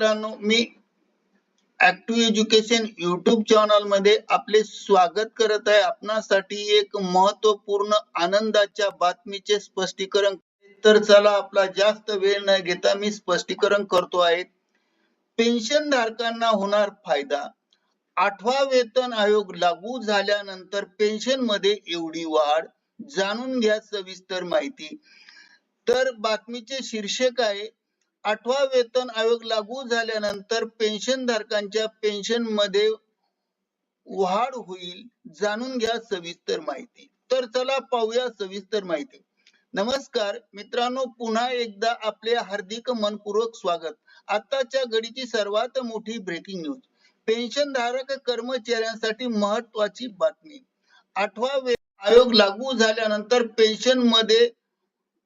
मित्रांनो मी active education YouTube चॅनलमध्ये आपले स्वागत करत आहे. आपणासाठी एक महत्त्वपूर्ण आनंदाच्या बातमीचे स्पष्टीकरण. तर चला आपला जास्त वेळ न घेता मी स्पष्टीकरण करतो आहे. पेन्शन धारकांना होणार फायदा. आठवा वेतन आयोग लागू झाल्यानंतर पेन्शनमध्ये एवढी वाढ. जाणून घ्या सविस्तर माहिती. तर बातमीचे शीर्षक आहे आठवा वेतन आयोग लागू झाल्यानंतर पेन्शन धारकांच्या पेन्शनमध्ये वाढ होईल जाणून घ्या सविस्तर माहिती. तर चला पाहूया सविस्तर माहिती. नमस्कार मित्रांनो पुन्हा एकदा आपले हार्दिक मनपूर्वक स्वागत. आताच्या घडीची सर्वात मोठी ब्रेकिंग न्यूज पेन्शन धारक कर्मचाऱ्यांसाठी महत्वाची बातमी. आठवा वे आयोग लागू झाल्यानंतर पेन्शनमध्ये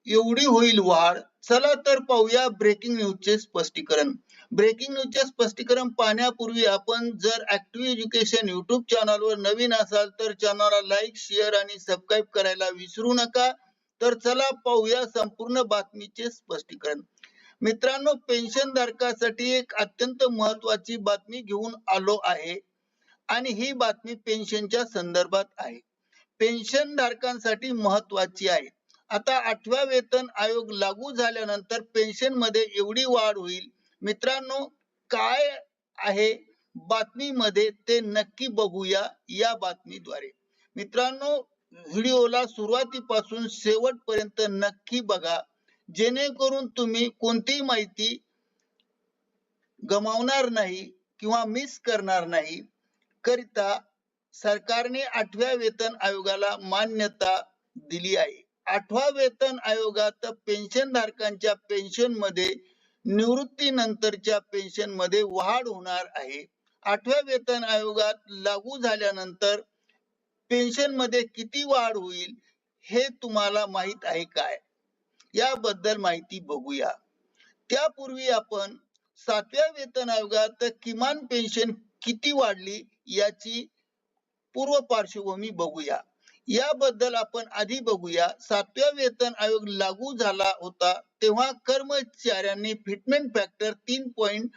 एवढी होईल वाढ? चला तर पाहूया ब्रेकिंग न्यूजचे स्पष्टीकरण. ब्रेकिंग न्यूजचे स्पष्टीकरण पाहण्यापूर्वी आपण जर ऍक्टिव्ह एज्युकेशन युट्यूब चॅनलवर नवीन असाल तर चॅनलला लाईक शेअर आणि सबस्क्राईब करायला विसरू नका. तर चला पाहूया संपूर्ण बातमीचे स्पष्टीकरण. मित्रांनो पेन्शन धारकासाठी एक अत्यंत महत्वाची बातमी घेऊन आलो आहे आणि ही बातमी पेन्शनच्या संदर्भात आहे. पेन्शन धारकांसाठी महत्वाची आहे. आता आठव्या वेतन आयोग लागू झाल्यानंतर पेन्शनमध्ये एवढी वाढ होईल. मित्रांनो काय आहे बातमीमध्ये ते नक्की बघूया या बातमीद्वारे. मित्रांनो व्हिडिओला सुरुवातीपासून शेवटपर्यंत नक्की बघा. जेणेकरून तुम्ही कोणतीही माहिती गमावणार नाही किंवा मिस करणार नाही करिता सरकारने आठव्या वेतन आयोगाला मान्यता दिली आहे. आठवा वेतन आयोगात पेन्शन धारकांच्या पेन्शनमध्ये निवृत्तीनंतरच्या पेन्शनमध्ये वाढ होणार आहे. आठव्या वेतन आयोगात लागू झाल्यानंतर पेन्शनमध्ये किती वाढ होईल हे तुम्हाला माहीत आहे काय? याबद्दल माहिती बघूया. त्यापूर्वी आपण सातव्या वेतन आयोगात किमान पेन्शन किती वाढली याची पूर्व पार्श्वभूमी बघूया. याबद्दल आपण आधी बघूया. सातव्या वेतन आयोग लागू झाला होता तेव्हा कर्मचाऱ्यांनी फिटमेंट फॅक्टर तीन पॉइंट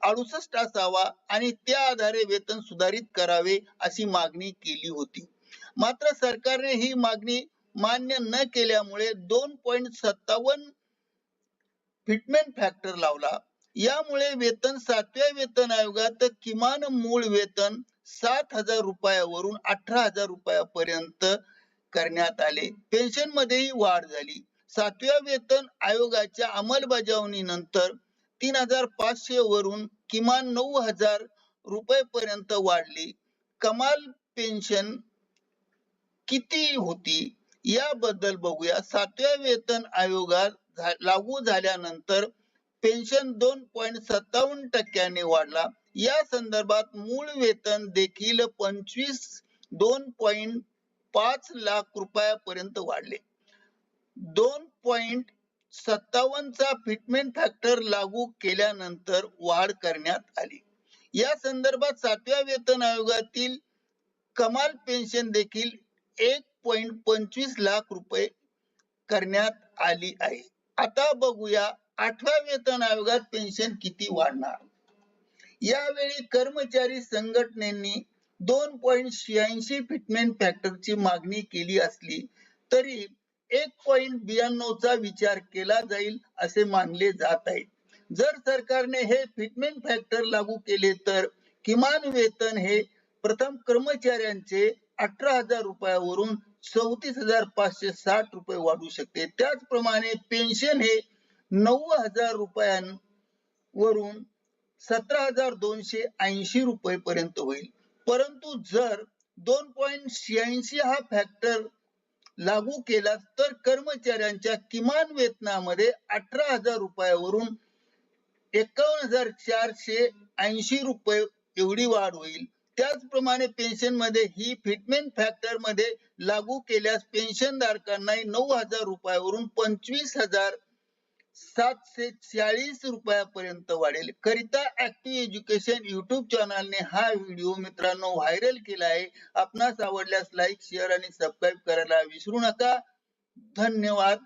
अडुसष्ट असावा आणि त्या आधारे वेतन सुधारित करावे अशी मागणी केली होती. मात्र सरकारने ही मागणी मान्य न केल्यामुळे दोन पॉइंट सत्तावन्न फिटमेंट फॅक्टर लावला. यामुळे वेतन सातव्या वेतन आयोगात किमान मूळ वेतन सात हजार रुपयावरून अठरा हजार रुपयापर्यंत करण्यात आले. पेन्शन मध्येही वाढ झाली. सातव्या वेतन आयोगाच्या अंमलबजावणीनंतर तीन हजार पाचशे वरून किमान नऊ हजार रुपये पर्यंत वाढली. कमाल पेन्शन किती होती? याबद्दल बघूया. सातव्या वेतन आयोगात लागू झाल्यानंतर पेन्शन दोन पॉईंट सत्तावन्न टक्क्यांनी वाढला. या संदर्भात मूळ वेतन देखील पंचवीस दोन पॉईंट पाच लाख रुपयापर्यंत वाढले. दोन पॉइंट सत्तावन्नचा फिटमेंट फॅक्टर लागू केल्यानंतर वाढ करण्यात आली. या संदर्भात सातव्या वेतन आयोगातील कमाल पेन्शन देखील एक पॉइंट पंचवीस लाख रुपये करण्यात आली आहे. आता बघूया आठव्या वेतन आयोगात पेन्शन किती वाढणार? यावेळी कर्मचारी संघटनेनी दोन पॉइंट शहाऐंशी फिटमेंट फॅक्टरची मागणी केली असली तरी एक पॉइंट ब्याण्णवचा विचार केला जाईल असे मानले जात आहे जर सरकारने हे फिटमेंट फॅक्टर लागू केले तर किमान वेतन हे प्रथम कर्मचाऱ्यांचे अठरा हजार रुपयावरून चौतीस हजार पाचशे साठ रुपये वाढू शकते. त्याचप्रमाणे पेन्शन हे नऊ हजार रुपयांवरून सतरा हजार दोनशे ऐंशी रुपये पर्यंत होईल. परंतु जर दोन पॉईंट शहाऐंशी हा फॅक्टर लागू केला तर कर्मचाऱ्यांच्या किमान वेतनामध्ये अठरा हजार रुपयावरून एकावन्न हजार चारशे ऐंशी रुपये एवढी वाढ होईल. त्याचप्रमाणे पेन्शनमध्ये ही फिटमेंट फॅक्टरमध्ये लागू केल्यास पेन्शन धारकांना नऊ हजार रुपयावरून पंचवीस हजार सातशे चाळीस रुपयापर्यंत वाढेल. करिता ऍक्टिव्ह एज्युकेशन युट्यूब चॅनलने हा व्हिडिओ मित्रांनो व्हायरल केला आहे. आपणास आवडल्यास लाईक शेअर आणि सबस्क्राईब करायला विसरू नका. धन्यवाद.